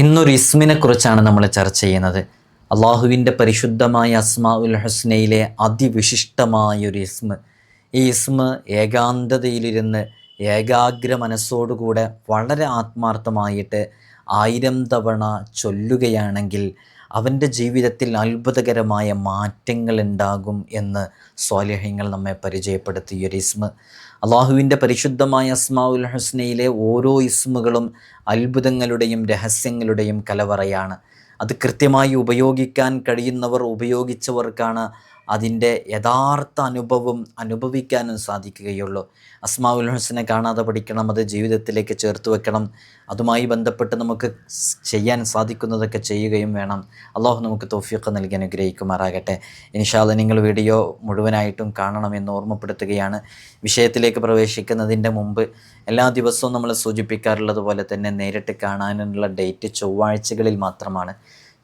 ഇന്നൊരു ഇസ്മിനെ കുറിച്ചാണ് നമ്മൾ ചർച്ച ചെയ്യുന്നത്. അള്ളാഹുവിന്റെ പരിശുദ്ധമായ അസ്മാ ഉൽ ഹസ്നയിലെ അതിവിശിഷ്ടമായ ഒരു ഇസ്മ. ഈ ഇസ്മ ഏകാന്തതയിലിരുന്ന് ഏകാഗ്ര മനസ്സോടുകൂടെ വളരെ ആത്മാർത്ഥമായിട്ട് ആയിരം തവണ ചൊല്ലുകയാണെങ്കിൽ അവന്റെ ജീവിതത്തിൽ അത്ഭുതകരമായ മാറ്റങ്ങൾ ഉണ്ടാകും എന്ന് സ്വാലിഹ്യങ്ങൾ നമ്മെ പരിചയപ്പെടുത്തിയ ഒരു ഇസ്മ. അള്ളാഹുവിന്റെ പരിശുദ്ധമായ അസ്മാഉൽ ഹുസ്നയിലെ ഓരോ ഇസ്മുകളും അത്ഭുതങ്ങളുടെയും രഹസ്യങ്ങളുടെയും കലവറയാണ്. അത് കൃത്യമായി ഉപയോഗിക്കാൻ കഴിയുന്നവർ ഉപയോഗിച്ചവർക്കാണ് അതിന്റെ യഥാർത്ഥ അനുഭവം അനുഭവിക്കാനും സാധിക്കുകയുള്ളൂ. അസ്മാവുൽ ഹുസനെ കാണാതെ പഠിക്കണം അത് ജീവിതത്തിലേക്ക് ചേർത്ത് വെക്കണം. അതുമായി ബന്ധപ്പെട്ട് നമുക്ക് ചെയ്യാൻ സാധിക്കുന്നതൊക്കെ ചെയ്യുകയും വേണം. അള്ളാഹു നമുക്ക് തോഫിയൊക്കെ നൽകി അനുഗ്രഹിക്കുമാറാകട്ടെ. ഇൻഷാല്ല നിങ്ങൾ വീഡിയോ മുഴുവനായിട്ടും കാണണമെന്ന് ഓർമ്മപ്പെടുത്തുകയാണ്. വിഷയത്തിലേക്ക് പ്രവേശിക്കുന്നതിന്റെ മുമ്പ് എല്ലാ ദിവസവും നമ്മൾ സൂചിപ്പിക്കാറുള്ളത് പോലെ തന്നെ നേരിട്ട് കാണാനുള്ള ഡേറ്റ് ചൊവ്വാഴ്ചകളിൽ മാത്രമാണ്.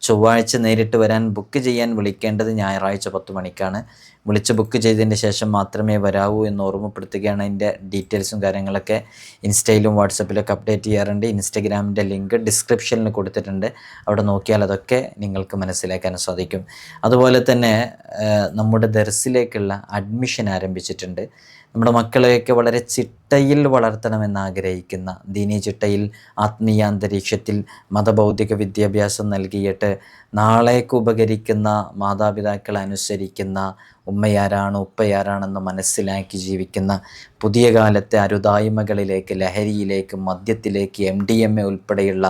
ചൊവ്വാഴ്ച നേരിട്ട് വരാൻ ബുക്ക് ചെയ്യാൻ വിളിക്കേണ്ടത് ഞായറാഴ്ച പത്ത് മണിക്കാണ്. വിളിച്ച് ബുക്ക് ചെയ്തതിന് ശേഷം മാത്രമേ വരാവൂ എന്ന് ഓർമ്മപ്പെടുത്തുകയാണ് അതിന്റെ ഡീറ്റെയിൽസും കാര്യങ്ങളൊക്കെ. ഇൻസ്റ്റയിലും വാട്സപ്പിലൊക്കെ അപ്ഡേറ്റ് ചെയ്യാറുണ്ട്. ഇൻസ്റ്റഗ്രാമിന്റെ ലിങ്ക് ഡിസ്ക്രിപ്ഷനിൽ കൊടുത്തിട്ടുണ്ട്. അവിടെ നോക്കിയാൽ അതൊക്കെ നിങ്ങൾക്ക് മനസ്സിലാക്കാൻ സാധിക്കും. അതുപോലെ തന്നെ നമ്മുടെ ദർസിലേക്കുള്ള അഡ്മിഷൻ ആരംഭിച്ചിട്ടുണ്ട്. നമ്മുടെ മക്കളെയൊക്കെ വളരെ ചിട്ടയിൽ വളർത്തണമെന്ന് ആഗ്രഹിക്കുന്ന ദീനി ചിട്ടയിൽ ആത്മീയ അന്തരീക്ഷത്തിൽ മതബൗദ്ധിക വിദ്യാഭ്യാസം നൽകിയിട്ട് നാളേക്ക് ഉപകരിക്കുന്ന മാതാപിതാക്കളെ അനുസരിക്കുന്ന ഉമ്മയാരാണ് ഉപ്പയാരാണെന്ന് മനസ്സിലാക്കി ജീവിക്കുന്ന പുതിയ കാലത്തെ അരുതായ്മകളിലേക്ക് ലഹരിയിലേക്ക് മദ്യത്തിലേക്ക് എം ഡി എം എ ഉൾപ്പെടെയുള്ള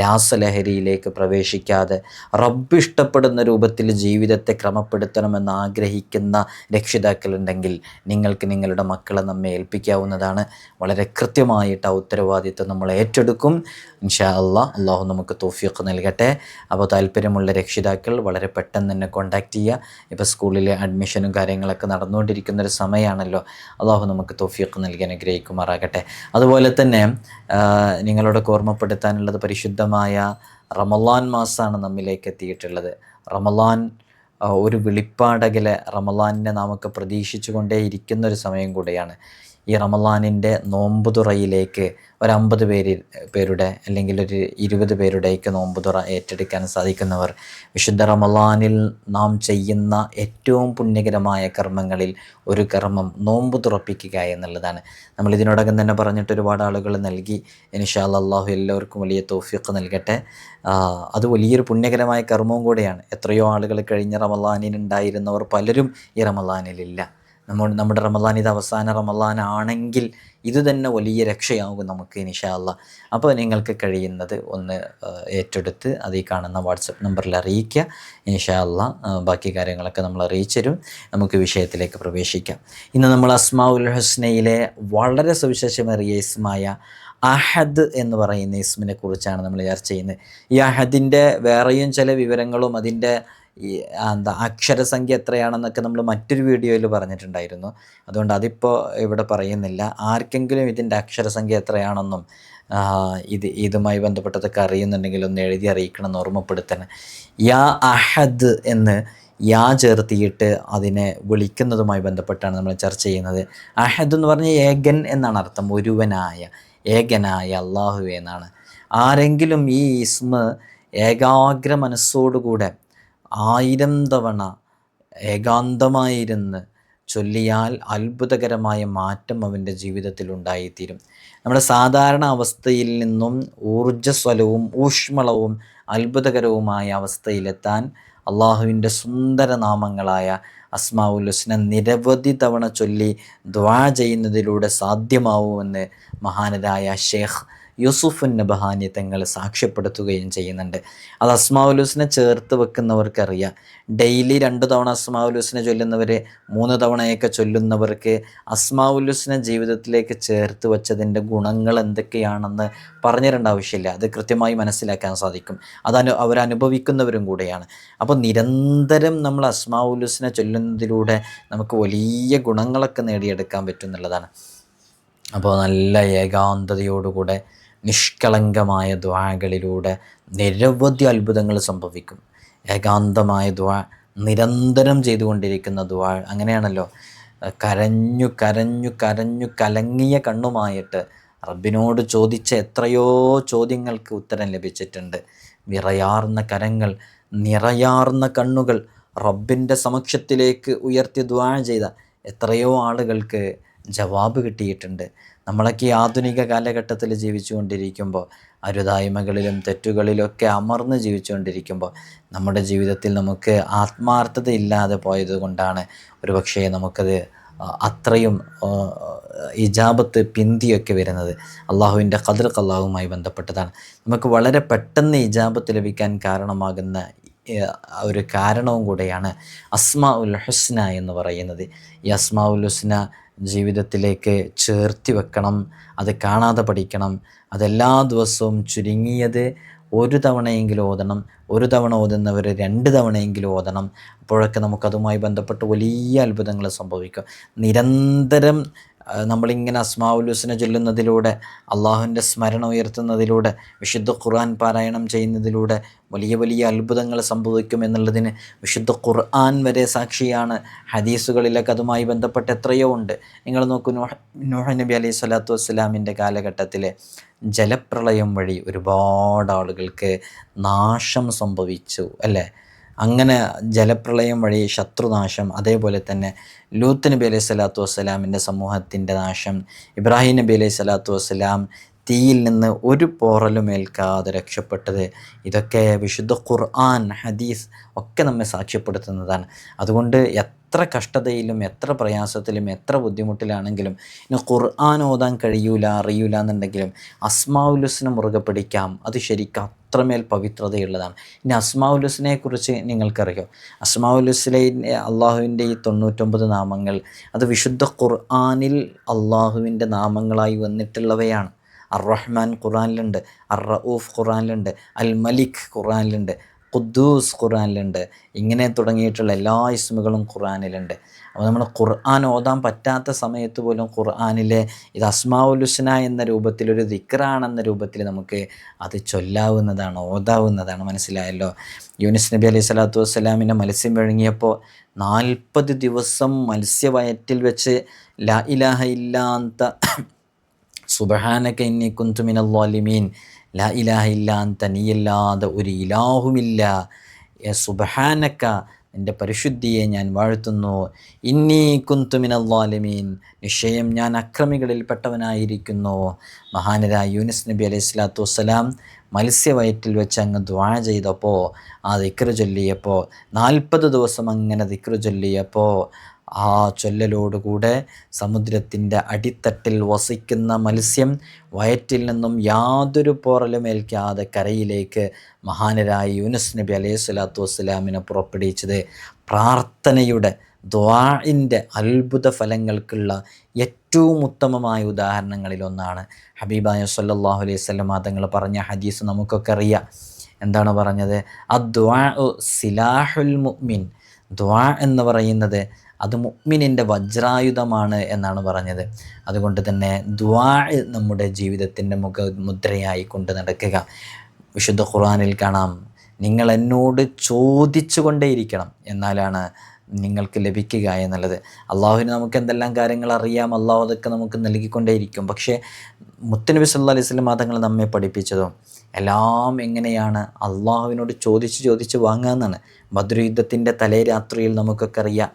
രാസലഹരിയിലേക്ക് പ്രവേശിക്കാതെ റബ്ബ് ഇഷ്ടപ്പെടുന്ന രൂപത്തിൽ ജീവിതത്തെ ക്രമപ്പെടുത്തണമെന്ന് ആഗ്രഹിക്കുന്ന രക്ഷിതാക്കളുണ്ടെങ്കിൽ നിങ്ങൾക്ക് നിങ്ങളുടെ മക്കളെ നമ്മെ ഏൽപ്പിക്കാവുന്നതാണ്. വളരെ കൃത്യമായിട്ട് ആ ഉത്തരവാദിത്വം നമ്മൾ ഏറ്റെടുക്കും. ഇൻഷാ അള്ളാഹ് അള്ളാഹു നമുക്ക് തോഫിയൊക്കെ നൽകട്ടെ. അപ്പോൾ താല്പര്യമുള്ള രക്ഷിതാക്കൾ വളരെ പെട്ടെന്ന് തന്നെ കോൺടാക്റ്റ് ചെയ്യുക. ഇപ്പോൾ സ്കൂളിലെ അഡ്മിഷനും കാര്യങ്ങളൊക്കെ നടന്നുകൊണ്ടിരിക്കുന്ന ഒരു സമയമാണല്ലോ അള്ളാഹു നമുക്ക് തോഫിയൊക്കെ നൽകി അനുഗ്രഹിക്കുമാറാകട്ടെ. അതുപോലെ തന്നെ നിങ്ങളോട് ഓർമ്മപ്പെടുത്താനുള്ളത് പരിശുദ്ധമായ റമലാൻ മാസമാണ് നമ്മിലേക്ക് എത്തിയിട്ടുള്ളത്. റമലാൻ ഒരു വിളിപ്പാടകിലെ റമലാനിനെ നമുക്ക് പ്രതീക്ഷിച്ചു കൊണ്ടേയിരിക്കുന്ന ഒരു സമയം കൂടെയാണ്. ഈ റമലാനിന്റെ നോമ്പുതുറയിലേക്ക് ഒരു അമ്പത് പേര് പേരുടെ അല്ലെങ്കിൽ ഒരു ഇരുപത് പേരുടെയൊക്കെ നോമ്പുതുറ ഏറ്റെടുക്കാൻ സാധിക്കുന്നവർ. വിശുദ്ധ റമലാനിൽ നാം ചെയ്യുന്ന ഏറ്റവും പുണ്യകരമായ കർമ്മങ്ങളിൽ ഒരു കർമ്മം നോമ്പ് തുറപ്പിക്കുക എന്നുള്ളതാണ്. നമ്മൾ ഇതിനോടകം തന്നെ പറഞ്ഞിട്ട് ഒരുപാട് ആളുകൾ നൽകി. ഇൻഷാ അള്ളാഹു എല്ലാവർക്കും വലിയ തോഫിയൊക്കെ നൽകട്ടെ. അത് വലിയൊരു പുണ്യകരമായ കർമ്മവും കൂടെയാണ്. എത്രയോ ആളുകൾ കഴിഞ്ഞ റമലാനിൽ ഉണ്ടായിരുന്നവർ പലരും ഈ റമലാനിലില്ല നമ്മൾ നമ്മുടെ റമദാൻ ഇത് അവസാന റമദാൻ ആണെങ്കിൽ ഇത് തന്നെ വലിയ രക്ഷയാകും നമുക്ക് നിഷാല്ല അപ്പോൾ നിങ്ങൾക്ക് കഴിയുന്നത് ഒന്ന് ഏറ്റെടുത്ത് അത് ഈ കാണുന്ന വാട്സപ്പ് നമ്പറിൽ അറിയിക്കുക. നിഷാല്ല ബാക്കി കാര്യങ്ങളൊക്കെ നമ്മൾ അറിയിച്ചു തരും. നമുക്ക് വിഷയത്തിലേക്ക് പ്രവേശിക്കാം. ഇന്ന് നമ്മൾ അസ്മാ ഉൽ ഹുസ്നയിലെ വളരെ സുവിശേഷമേറിയ ഇസ്മായ അഹദ് എന്ന് പറയുന്ന ഇസ്മിനെ കുറിച്ചാണ് നമ്മൾ ചർച്ച ചെയ്യുന്നത്. ഈ അഹദിന്റെ വേറെയും ചില വിവരങ്ങളും അതിന്റെ എന്താ അക്ഷരസംഖ്യ എത്രയാണെന്നൊക്കെ നമ്മൾ മറ്റൊരു വീഡിയോയിൽ പറഞ്ഞിട്ടുണ്ടായിരുന്നു. അതുകൊണ്ട് അതിപ്പോൾ ഇവിടെ പറയുന്നില്ല. ആർക്കെങ്കിലും ഇതിന്റെ അക്ഷരസംഖ്യ എത്രയാണെന്നും ഇത് ഇതുമായി ബന്ധപ്പെട്ടതൊക്കെ അറിയുന്നുണ്ടെങ്കിൽ ഒന്ന് എഴുതി അറിയിക്കണം ഓർമ്മപ്പെടുത്തണം. യാ അഹദ് എന്ന് യാ ചേർത്തിയിട്ട് അതിനെ വിളിക്കുന്നതുമായി ബന്ധപ്പെട്ടാണ് നമ്മൾ ചർച്ച ചെയ്യുന്നത്. അഹദ് എന്ന് പറഞ്ഞാൽ ഏകൻ എന്നാണ് അർത്ഥം. ഒരുവനായ ഏകനായ അള്ളാഹു എന്നാണ്. ആരെങ്കിലും ഈ ഇസ്മ ഏകാഗ്ര മനസ്സോടുകൂടെ ആയിരം തവണ ഏകാന്തമായിരുന്ന് ചൊല്ലിയാൽ അത്ഭുതകരമായ മാറ്റം അവന്റെ ജീവിതത്തിൽ ഉണ്ടായിത്തീരും. നമ്മുടെ സാധാരണ അവസ്ഥയിൽ നിന്നും ഊർജസ്വലവും ഊഷ്മളവും അത്ഭുതകരവുമായ അവസ്ഥയിലെത്താൻ അള്ളാഹുവിന്റെ സുന്ദര നാമങ്ങളായ അസ്മാഉൽ ഹുസ്ന നിരവധി തവണ ചൊല്ലി ദ്വാ ചെയ്യുന്നതിലൂടെ സാധ്യമാവുമെന്ന് മഹാനരായ ഷേഖ് യൂസുഫ് നബഹാനി തങ്ങൾ സാക്ഷ്യപ്പെടുത്തുകയും ചെയ്യുന്നുണ്ട്. അത് അസ്മാഉൽ ഹുസ്നെ ചേർത്ത് വെക്കുന്നവർക്കറിയാം. ഡെയിലി രണ്ട് തവണ അസ്മാഉൽ ഹുസ്നെ ചൊല്ലുന്നവർ മൂന്ന് തവണയൊക്കെ ചൊല്ലുന്നവർക്ക് അസ്മാഉൽ ഹുസ്നെ ജീവിതത്തിലേക്ക് ചേർത്ത് വെച്ചതിന്റെ ഗുണങ്ങൾ എന്തൊക്കെയാണെന്ന് പറഞ്ഞു തരേണ്ട ആവശ്യമില്ല. അത് കൃത്യമായി മനസ്സിലാക്കാൻ സാധിക്കും. അതനു അവരനുഭവിക്കുന്നവരും കൂടെയാണ്. അപ്പോൾ നിരന്തരം നമ്മൾ അസ്മാഉൽ ഹുസ്നെ ചൊല്ലുന്നതിലൂടെ നമുക്ക് വലിയ ഗുണങ്ങളൊക്കെ നേടിയെടുക്കാൻ പറ്റും എന്നുള്ളതാണ്. അപ്പോൾ നല്ല ഏകാന്തതയോടുകൂടെ നിഷ്കളങ്കമായ ദ്വാകളിലൂടെ നിരവധി അത്ഭുതങ്ങൾ സംഭവിക്കും. ഏകാന്തമായ ദ്വാ നിരന്തരം ചെയ്തുകൊണ്ടിരിക്കുന്ന ദ്വാ അങ്ങനെയാണല്ലോ. കരഞ്ഞു കരഞ്ഞു കരഞ്ഞു കലങ്ങിയ കണ്ണുമായിട്ട് റബ്ബിനോട് ചോദിച്ച എത്രയോ ചോദ്യങ്ങൾക്ക് ഉത്തരം ലഭിച്ചിട്ടുണ്ട്. വിറയാർന്ന കരങ്ങൾ നിറയാർന്ന കണ്ണുകൾ റബ്ബിന്റെ സമക്ഷത്തിലേക്ക് ഉയർത്തി ദ്വാ ചെയ്ത എത്രയോ ആളുകൾക്ക് ജവാബ് കിട്ടിയിട്ടുണ്ട്. നമ്മളൊക്കെ ഈ ആധുനിക കാലഘട്ടത്തിൽ ജീവിച്ചുകൊണ്ടിരിക്കുമ്പോൾ അരുതായ്മകളിലും തെറ്റുകളിലൊക്കെ അമർന്ന് ജീവിച്ചുകൊണ്ടിരിക്കുമ്പോൾ നമ്മുടെ ജീവിതത്തിൽ നമുക്ക് ആത്മാർത്ഥത ഇല്ലാതെ പോയത് കൊണ്ടാണ് ഒരു പക്ഷേ നമുക്കത് അത്രയും ഇജാബത്ത് പിന്തിയൊക്കെ വരുന്നത്. അള്ളാഹുവിന്റെ ഖദർ കല്ലാഹുമായി ബന്ധപ്പെട്ടതാണ്. നമുക്ക് വളരെ പെട്ടെന്ന് ഇജാബത്ത് ലഭിക്കാൻ കാരണമാകുന്ന ഒരു കാരണവും കൂടെയാണ് അസ്മാ ഉൽ ഹുസ്ന എന്ന് പറയുന്നത്. ഈ അസ്മാ ഉൽ ഹുസ്ന ജീവിതത്തിലേക്ക് ചേർത്തി വെക്കണം അത് കാണാതെ പഠിക്കണം. അതെല്ലാ ദിവസവും ചുരുങ്ങിയത് ഒരു തവണയെങ്കിലും ഓതണം ഒരു തവണ ഓതുന്നവർ രണ്ട് തവണയെങ്കിലും ഓതണം. അപ്പോഴൊക്കെ നമുക്കതുമായി ബന്ധപ്പെട്ട് വലിയ അത്ഭുതങ്ങൾ സംഭവിക്കും. നിരന്തരം നമ്മളിങ്ങനെ ഹുസ്ന ചൊല്ലുന്നതിലൂടെ അള്ളാഹുവിന്റെ സ്മരണ ഉയർത്തുന്നതിലൂടെ വിശുദ്ധ ഖുർആൻ പാരായണം ചെയ്യുന്നതിലൂടെ വലിയ വലിയ അത്ഭുതങ്ങൾ സംഭവിക്കും എന്നുള്ളതിന് വിശുദ്ധ ഖുർആൻ വരെ സാക്ഷിയാണ്. ഹദീസുകളിലൊക്കെ അതുമായി ബന്ധപ്പെട്ട് എത്രയോ ഉണ്ട്. നിങ്ങൾ നോക്കൂ നൂഹ നബി അലൈഹി സ്വലാത്തു വസ്സലാമിന്റെ കാലഘട്ടത്തിലെ ജലപ്രളയം വഴി ഒരുപാട് ആളുകൾക്ക് നാശം സംഭവിച്ചു അല്ലേ? അങ്ങനെ ജലപ്രളയം വഴി ശത്രുനാശം അതേപോലെ തന്നെ ലൂത്ത് നബി അലൈഹി സ്വലാത്തു വസ്സലാമിന്റെ സമൂഹത്തിന്റെ നാശം ഇബ്രാഹിം നബി അലൈഹി സ്വലാത്തു വസ്സലാം തീയിൽ നിന്ന് ഒരു പോറലും ഏൽക്കാതെ രക്ഷപ്പെട്ടത്. ഇതൊക്കെ വിശുദ്ധ ഖുർആൻ ഹദീസ് ഒക്കെ നമ്മെ സാക്ഷ്യപ്പെടുത്തുന്നതാണ്. അതുകൊണ്ട് എത്ര കഷ്ടതയിലും എത്ര പ്രയാസത്തിലും എത്ര ബുദ്ധിമുട്ടിലാണെങ്കിലും ഇനി ഖുർആൻ ഓതാൻ കഴിയൂല അറിയൂല എന്നുണ്ടെങ്കിലും അസ്മാവുലുസിനെ മുറുകെ പിടിക്കാം. അത് ശരിക്കും അത്രമേൽ പവിത്രതയുള്ളതാണ്. ഇനി അസ്മാവുലുസിനെ കുറിച്ച് നിങ്ങൾക്കറിയോ? അസ്മാവുലുസിലെ അള്ളാഹുവിന്റെ ഈ തൊണ്ണൂറ്റൊമ്പത് നാമങ്ങൾ അത് വിശുദ്ധ ഖുർആാനിൽ അള്ളാഹുവിന്റെ നാമങ്ങളായി വന്നിട്ടുള്ളവയാണ്. അർ റഹ്മാൻ ഖുറാനിലുണ്ട് അർ റഊഫ് ഖുറാനിലുണ്ട് അൽ മലിക് ഖുറാനിലുണ്ട് ഖുദ്ദൂസ് ഖുറാനിലുണ്ട് ഇങ്ങനെ തുടങ്ങിയിട്ടുള്ള എല്ലാ ഇസ്മുകളും ഖുറാനിലുണ്ട് അപ്പോൾ നമ്മൾ ഖുർആൻ ഓതാൻ പറ്റാത്ത സമയത്ത് പോലും ഖുർആാനിലെ ഇത് അസ്മാവുലുസ്ന എന്ന രൂപത്തിലൊരു ദിക്റാണെന്ന രൂപത്തിൽ നമുക്ക് അത് ചൊല്ലാവുന്നതാണ് ഓതാവുന്നതാണ്. മനസ്സിലായല്ലോ? യൂനിസ് നബി അലൈഹി സ്വലാത്തു വസ്സലാമിന്റെ മത്സ്യം വിഴുങ്ങിയപ്പോൾ നാൽപ്പത് ദിവസം മത്സ്യവയറ്റിൽ വെച്ച് ലാ ഇലാഹ ഇല്ലാത്ത സുബഹാനക ഇന്നി കുന്തുമിനല്ലാലിമീൻ ലാ ഇലാഹ ഇല്ലാൻ തനിയല്ലാതെ ഒരു ഇലാഹുമില്ല. സുബഹാനക്ക എന്റെ പരിശുദ്ധിയെ ഞാൻ വാഴ്ത്തുന്നു. ഇന്നി കുന്തുമിനല്ലാലിമീൻ നിശ്ചയം ഞാൻ അക്രമികളിൽപ്പെട്ടവനായിരിക്കുന്നു. മഹാനരായ യൂനിസ് നബി അലൈഹി സ്വലാത്തു വസ്സലാം മത്സ്യവയറ്റിൽ വെച്ച് അങ്ങ് ദ്വാ ചെയ്തപ്പോൾ ആ ദിക്റ് ചൊല്ലിയപ്പോൾ നാൽപ്പത് ദിവസം അങ്ങനെ ദിക്റ് ചൊല്ലിയപ്പോൾ ആ ചൊല്ലലോടുകൂടെ സമുദ്രത്തിന്റെ അടിത്തട്ടിൽ വസിക്കുന്ന മത്സ്യം വയറ്റിൽ നിന്നും യാതൊരു പോറലുമേൽക്കാതെ കരയിലേക്ക് മഹാനരായ യൂനസ് നബി അലൈഹി സ്വലാത്തു വസ്സലാമിനെ പുറപ്പെടുവിച്ചത്. പ്രാർത്ഥനയുടെ ദ്വാഇന്റെ അത്ഭുത ഫലങ്ങൾക്കുള്ള ഏറ്റവും ഉത്തമമായ ഉദാഹരണങ്ങളിലൊന്നാണ് ഹബീബായ സല്ലാഹു അലൈഹി സ്വലം തങ്ങൾ പറഞ്ഞ ഹദീസ് നമുക്കൊക്കെ അറിയാം. എന്താണ് പറഞ്ഞത്? അദ്വാ സിലാഹുൽ മുഅ്മിൻ. ദ്വാ എന്ന് പറയുന്നത് അത് മുഗ്മിനിന്റെ വജ്രായുധമാണ് എന്നാണ് പറഞ്ഞത്. അതുകൊണ്ട് തന്നെ ദ്വാ നമ്മുടെ ജീവിതത്തിന്റെ മുഖ മുദ്രയായി കൊണ്ട് നടക്കുക. വിശുദ്ധ ഖുർആനിൽ കാണാം നിങ്ങൾ എന്നോട് ചോദിച്ചു കൊണ്ടേയിരിക്കണം എന്നാലാണ് നിങ്ങൾക്ക് ലഭിക്കുക എന്നുള്ളത്. അള്ളാഹുവിന് നമുക്ക് എന്തെല്ലാം കാര്യങ്ങൾ അറിയാം അള്ളാഹു അതൊക്കെ നമുക്ക് നൽകിക്കൊണ്ടേയിരിക്കും. പക്ഷേ മുത്തനബി സല്ലാ അലൈഹി സ്വലം മതങ്ങൾ നമ്മെ പഠിപ്പിച്ചതും എല്ലാം എങ്ങനെയാണ് അള്ളാഹുവിനോട് ചോദിച്ച് ചോദിച്ച് വാങ്ങാമെന്നാണ് ഭദ്രയുദ്ധത്തിന്റെ തലേ രാത്രിയിൽ നമുക്കൊക്കെ അറിയാം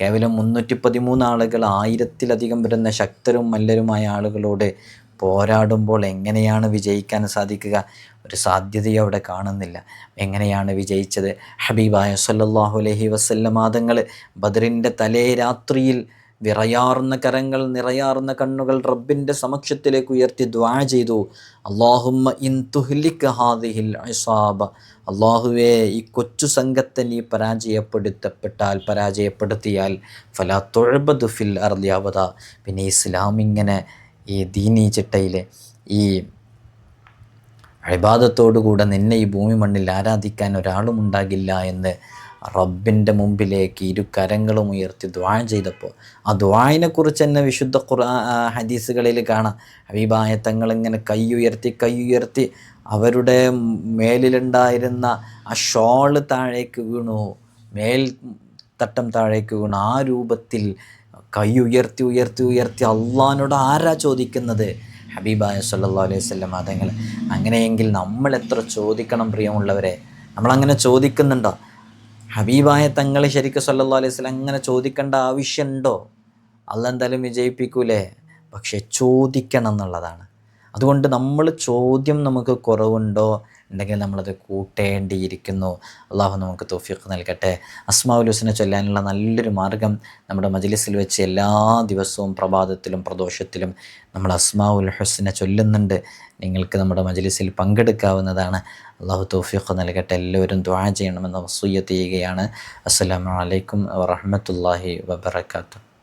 കേവലം മുന്നൂറ്റി പതിമൂന്ന് ആളുകൾ ആയിരത്തിലധികം വരുന്ന ശക്തരും മല്ലരുമായ ആളുകളോട് പോരാടുമ്പോൾ എങ്ങനെയാണ് വിജയിക്കാൻ സാധിക്കുക? ഒരു സാധ്യതയും അവിടെ കാണുന്നില്ല. എങ്ങനെയാണ് വിജയിച്ചത്? ഹബീബായ സല്ലല്ലാഹു അലൈഹി വസല്ലമാതങ്ങൾ ബദറിന്റെ തലേ രാത്രിയിൽ വിറയാർന്ന കരങ്ങൾ നിറയാർന്ന കണ്ണുകൾ റബ്ബിന്റെ സമക്ഷത്തിലേക്ക് ഉയർത്തി ദ്വാ ചെയ്തു. അള്ളാഹുമ്മ ഇൻ തുഹ്ലിക്ക് ഹാദിഹിൽ അസാബ അള്ളാഹുവേ ഈ കൊച്ചു സംഘത്തെ നീ പരാജയപ്പെടുത്തപ്പെട്ടാൽ പരാജയപ്പെടുത്തിയാൽ ഫലാ തൊഴബദ് ഫിൽ അർലിയാവത പിന്നെ ഇസ്ലാം ഇങ്ങനെ ഈ ദീനീ ചിട്ടയിലെ ഈ അഴിബാദത്തോടുകൂടെ നിന്നെ ഈ ഭൂമി മണ്ണിൽ ആരാധിക്കാൻ ഒരാളും ഉണ്ടാകില്ല എന്ന് റബ്ബിന്റെ മുമ്പിലേക്ക് ഇരു കരങ്ങളും ഉയർത്തി ദ്വായ ചെയ്തപ്പോൾ ആ ദ്വായനെക്കുറിച്ച് തന്നെ വിശുദ്ധ ഖുർആ ഹദീസുകളിൽ കാണാം. ഹബീബായ തങ്ങളിങ്ങനെ കൈ ഉയർത്തി അവരുടെ മേലിലുണ്ടായിരുന്ന ആ ഷോൾ താഴേക്ക് വീണു. മേൽ തട്ടം താഴേക്ക് വീണു. ആ രൂപത്തിൽ കൈ ഉയർത്തി ഉയർത്തി ഉയർത്തി അള്ളഹാനോട് ആരാ ചോദിക്കുന്നത്? ഹബീബായ സല്ലാ അലൈഹി സ്വല്ലം അതങ്ങൾ അങ്ങനെയെങ്കിൽ നമ്മൾ എത്ര ചോദിക്കണം പ്രിയമുള്ളവരെ? നമ്മളങ്ങനെ ചോദിക്കുന്നുണ്ടോ? ഹബീബായ തങ്ങളെ ശരിക്കും സല്ലാ അലൈഹി സ്വലം അങ്ങനെ ചോദിക്കേണ്ട ആവശ്യമുണ്ടോ? അല്ല എന്തായാലും വിജയിപ്പിക്കൂലേ? പക്ഷെ ചോദിക്കണം എന്നുള്ളതാണ്. അതുകൊണ്ട് നമ്മൾ ചോദ്യം നമുക്ക് കുറവുണ്ടോ? ഉണ്ടെങ്കിൽ നമ്മളത് കൂട്ടേണ്ടിയിരിക്കുന്നു. അള്ളാഹു നമുക്ക് തോഫിക്ക് നൽകട്ടെ. അസ്മാവുൽ ഹുസിനെ ചൊല്ലാനുള്ള നല്ലൊരു മാർഗം നമ്മുടെ മജ്ലിസിൽ വെച്ച് എല്ലാ ദിവസവും പ്രഭാതത്തിലും പ്രദോഷത്തിലും നമ്മൾ അസ്മാവുൽ ഹുസിനെ ചൊല്ലുന്നുണ്ട്. നിങ്ങൾക്ക് നമ്മുടെ മജ്ലിസിൽ പങ്കെടുക്കാവുന്നതാണ്. അള്ളാഹു തോഫിക്ക് നൽകട്ടെ. എല്ലാവരും ദ്വാ ചെയ്യണമെന്ന് വസൂയത്ത് ചെയ്യുകയാണ് അസ്സലാമു അലൈക്കും വറഹമത്തല്ലാഹി വബർക്കാത്തു